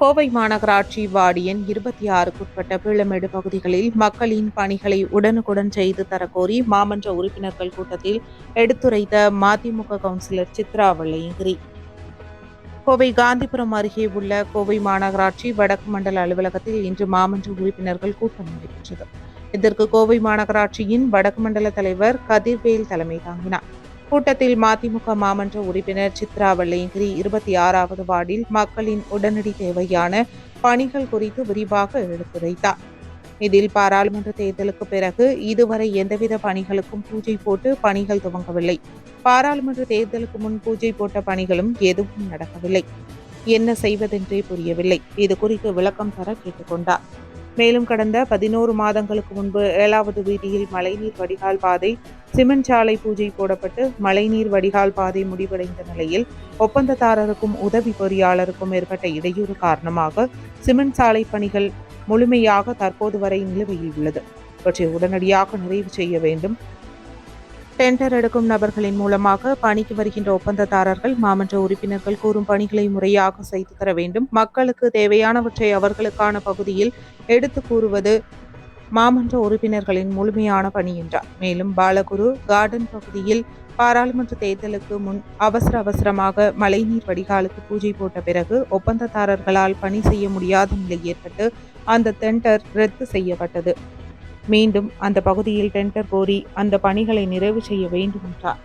கோவை மாநகராட்சி வார்டியன் இருபத்தி ஆறுக்குட்பட்ட பீளமேடு பகுதிகளில் மக்களின் பணிகளை உடனுக்குடன் செய்து தரக்கோரி மாமன்ற உறுப்பினர்கள் கூட்டத்தில் எடுத்துரைத்த மதிமுக கவுன்சிலர் சித்ரா வெள்ளையங்கிரி கோவை காந்திபுரம் அருகே உள்ள கோவை மாநகராட்சி வடக்கு மண்டல அலுவலகத்தில் இன்று மாமன்ற உறுப்பினர்கள் கூட்டம் நடைபெற்றது. இதற்கு கோவை மாநகராட்சியின் வடக்கு மண்டல தலைவர் கதிர்வேல் தலைமை தாங்கினார். கூட்டத்தில் மதிமுக மாமன்ற உறுப்பினர் சித்ரா வெள்ளையங்கிரி இருபத்தி ஆறாவது வார்டில் மக்களின் உடனடி தேவையான பணிகள் குறித்து விரிவாக எடுத்துரைத்தார் இதில் பாராளுமன்ற தேர்தலுக்கு பிறகு இதுவரை எந்தவித பணிகளுக்கும் பூஜை போட்டு பணிகள் துவங்கவில்லை. பாராளுமன்ற தேர்தலுக்கு முன் பூஜை போட்ட பணிகளும் எதுவும் நடக்கவில்லை. என்ன செய்வதென்றே புரியவில்லை. இது குறித்து விளக்கம் தர கேட்டுக்கொண்டார். மேலும் கடந்த பதினோரு மாதங்களுக்கு முன்பு ஏழாவது வீதியில் மழைநீர் வடிகால் பாதை சிமெண்ட் சாலை பூஜை போடப்பட்டு மழைநீர் வடிகால் பாதை முடிவடைந்த நிலையில் ஒப்பந்ததாரருக்கும் உதவி பொறியாளருக்கும் ஏற்பட்ட இடையூறு காரணமாக சிமெண்ட் சாலை பணிகள் முழுமையாக தற்போது வரை நிலுவையில் உள்ளது. இவற்றை உடனடியாக நிறைவு செய்ய வேண்டும். டெண்டர் எடுக்கும் நபர்களின் மூலமாக பணிக்கு வருகின்ற ஒப்பந்ததாரர்கள் மாமன்ற உறுப்பினர்கள் கூறும் பணிகளை முறையாக செய்து தர வேண்டும். மக்களுக்கு தேவையானவற்றை அவர்களுக்கான பகுதியில் எடுத்து கூறுவது மாமன்ற உறுப்பினர்களின் முழுமையான பணி என்றார். மேலும் பாலகுரு கார்டன் பகுதியில் பாராளுமன்ற தேர்தலுக்கு முன் அவசர அவசரமாக மழைநீர் வடிகாலுக்கு பூஜை போட்ட பிறகு ஒப்பந்ததாரர்களால் பணி செய்ய முடியாத நிலை ஏற்பட்டு அந்த டெண்டர் ரத்து செய்யப்பட்டது. மீண்டும் அந்த பகுதியில் டெண்டர் கோரி அந்த பணிகளை நிறைவு செய்ய வேண்டும் என்றார்